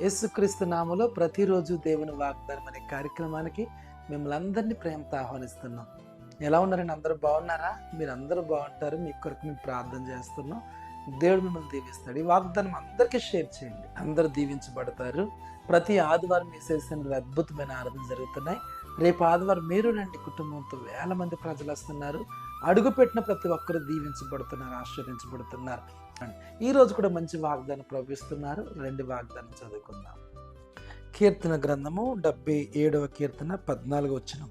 యేసుక్రీస్తు నామలో ప్రతిరోజు దేవుని వాగ్దానం అనే కార్యక్రమానికి మిమ్మల్ని అందరినీ ప్రేమతో ఆహ్వానిస్తున్నాం. ఎలా ఉన్నారండి అందరూ బాగున్నారా? మీరు అందరూ బాగుంటారు. మీ కొరకు మేము ప్రార్థన చేస్తున్నాం. దేవుడు మిమ్మల్ని దీవిస్తాడు. ఈ వాగ్దానం అందరికీ షేర్ చేయండి. అందరూ దీవించబడతారు. ప్రతి ఆదివారం మీ చేసిన అద్భుతమైన ఆరాధన జరుగుతున్నాయి. రేపు ఆదివారం మీరు రండి. కుటుంబంతో వేల మంది ప్రజలు వస్తున్నారు. అడుగుపెట్టిన ప్రతి ఒక్కరు దీవించబడుతున్నారు ఆశ్చర్యించబడుతున్నారు ఈ రోజు కూడా మంచి వాగ్దానం ప్రవహిస్తున్నారు. రెండు వాగ్దానం చదువుకుందాం. కీర్తన గ్రంథము డెబ్బై ఏడవ కీర్తన పద్నాలుగు వచ్చిన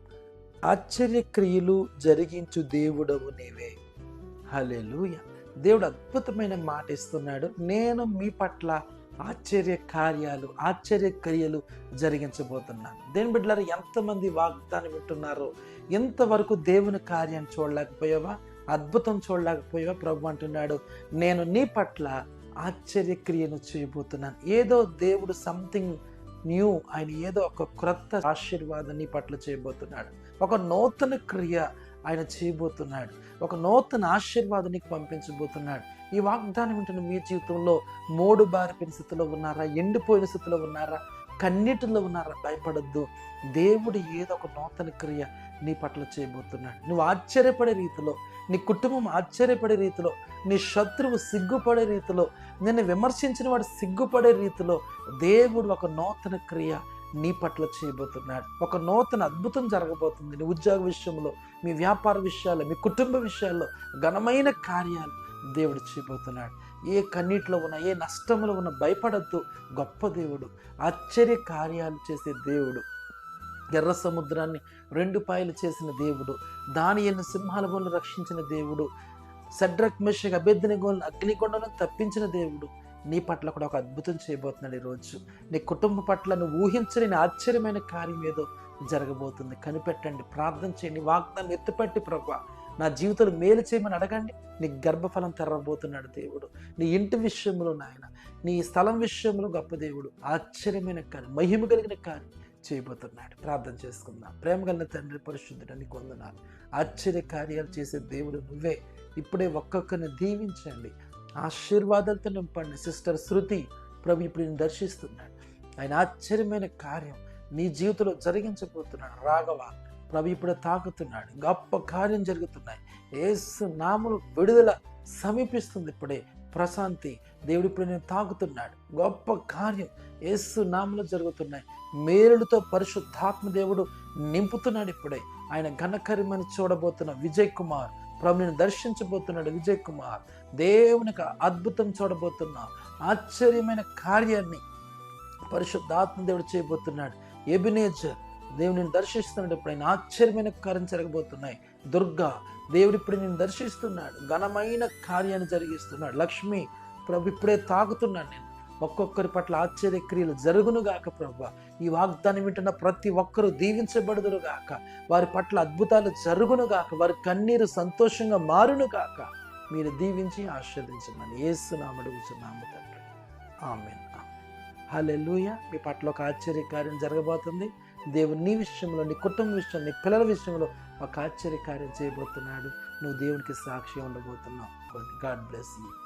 ఆశ్చర్యక్రియలు జరిగించు దేవుడవు నీవే. హల్లెలూయా. దేవుడు అద్భుతమైన మాట ఇస్తున్నాడు. నేను మీ పట్ల ఆశ్చర్య కార్యాలు ఆశ్చర్య క్రియలు జరిగించబోతున్నాను. దేని బిడ్డలారు ఎంతమంది వాగ్దానం వింటున్నారో ఎంతవరకు దేవుని కార్యాన్ని చూడలేకపోయావా? అద్భుతం చూడలేకపోయావా ప్రభు అంటున్నాడు. నేను నీ పట్ల ఆశ్చర్యక్రియను చేయబోతున్నాను. ఏదో దేవుడు సంథింగ్ న్యూ ఆయన ఏదో ఒక క్రొత్త ఆశీర్వాదం నీ పట్ల చేయబోతున్నాడు. ఒక నూతన క్రియ ఆయన చేయబోతున్నాడు. ఒక నూతన ఆశీర్వాదం నీకు పంపించబోతున్నాడు. ఈ వాగ్దానం వింటున్న మీ జీవితంలో మూడు బారిపోయిన స్థితిలో ఉన్నారా? ఎండిపోయిన స్థితిలో ఉన్నారా? కన్నీటిలో ఉన్నారా. భయపడద్దు. దేవుడు ఏదో ఒక నూతన క్రియ నీ పట్ల చేయబోతున్నాడు. నువ్వు ఆశ్చర్యపడే రీతిలో నీ కుటుంబం ఆశ్చర్యపడే రీతిలో నీ శత్రువు సిగ్గుపడే రీతిలో నిన్ను విమర్శించిన వాడు సిగ్గుపడే రీతిలో దేవుడు ఒక నూతన క్రియ నీ పట్ల చేయబోతున్నాడు. ఒక నూతన అద్భుతం జరగబోతుంది. నీ ఉద్యోగ విషయంలో మీ వ్యాపార విషయాల్లో మీ కుటుంబ విషయాల్లో ఘనమైన కార్యాలు దేవుడు చేయబోతున్నాడు. ఏ కన్నీటిలో ఉన్న ఏ నష్టంలో ఉన్న భయపడద్దు. గొప్ప దేవుడు ఆశ్చర్య కార్యాలు చేసే దేవుడు ఎర్ర సముద్రాన్ని రెండు పాయలు చేసిన దేవుడు దాని ఎన్ని సింహాల బోళ్ళు రక్షించిన దేవుడు సడ్రక్ మిషక్ అభ్యర్థిని అగ్నికొండలను తప్పించిన దేవుడు. నీ పట్ల కూడా ఒక అద్భుతం చేయబోతున్నాడు ఈరోజు. నీ కుటుంబ పట్ల నువ్వు ఊహించలేని ఆశ్చర్యమైన కార్యం ఏదో జరగబోతుంది. కనిపెట్టండి ప్రార్థన చేయండి వాగ్దాన్ని ఎత్తుపట్టి ప్రభా. నా జీవితంలో మేలు చేయమని అడగండి. నీ గర్భఫలం తెరవబోతున్నాడు దేవుడు. నీ ఇంటి విషయంలో నాయన నీ స్థలం విషయంలో గొప్ప దేవుడు ఆశ్చర్యమైన కార్యం మహిమ కలిగిన కార్యం చేయబోతున్నాడు. ప్రార్థన చేసుకుందాం. ప్రేమ కలిగిన తండ్రి పరిశుద్ధుడని కొందనాలు ఆశ్చర్య కార్యాలు చేసే దేవుడు నువ్వే. ఇప్పుడే ఒక్కొక్కరిని దీవించండి. ఆశీర్వాదాలతో నింపండి. సిస్టర్ శృతి ప్రభు ఇప్పుడు నేను దర్శిస్తున్నాడు. ఆయన ఆశ్చర్యమైన కార్యం నీ జీవితంలో జరిగించబోతున్నాడు. రాఘవ ప్రభు ఇప్పుడు తాకుతున్నాడు. గొప్ప కార్యం జరుగుతున్నాయి. ఏసు నాములు విడుదల సమీపిస్తుంది ఇప్పుడే. ప్రశాంతి. దేవుడు ఇప్పుడు నేను తాకుతున్నాడు. గొప్ప కార్యం ఏసు నాములు జరుగుతున్నాయి. మేలులతో పరిశుద్ధాత్మ దేవుడు నింపుతున్నాడు ఇప్పుడే. ఆయన ఘనకరమని చూడబోతున్న విజయ్ కుమార్ ప్రభు నేను దర్శించబోతున్నాడు విజయ్ కుమార్ దేవునికి అద్భుతం చూడబోతున్నా ఆశ్చర్యమైన కార్యాన్ని పరిశుద్ధాత్మ దేవుడు చేయబోతున్నాడు. ఎబినేజర్ దేవుని దర్శిస్తున్నాడు. ఇప్పుడు ఆయన ఆశ్చర్యమైన కార్యం జరగబోతున్నాయి. దుర్గా దేవుడు ఇప్పుడు నేను దర్శిస్తున్నాడు. ఘనమైన కార్యాన్ని జరిగిస్తున్నాడు. లక్ష్మి ప్రభు ఇప్పుడే తాగుతున్నాను నేను. ఒక్కొక్కరి పట్ల ఆశ్చర్య క్రియలు జరుగునుగాక ప్రభు. ఈ వాగ్దానం వింటున్న ప్రతి ఒక్కరూ దీవించబడుదురుగాక వారి పట్ల అద్భుతాలు జరుగునుగాక వారి కన్నీరు సంతోషంగా మారునుగాక మీరు దీవించి ఆస్వాదించమని ఏసునామ అడుగుతున్నాము తండ్రి. ఆమెన్. హలెలుయ మీ పట్ల ఒక ఆశ్చర్యకార్యం జరగబోతుంది. దేవుడు నీ విషయంలో నీ కుటుంబ విషయంలో నీ పిల్లల విషయంలో ఒక ఆశ్చర్యకార్యం చేయబోతున్నాడు. నువ్వు దేవునికి సాక్షి ఉండబోతున్నావు. God bless you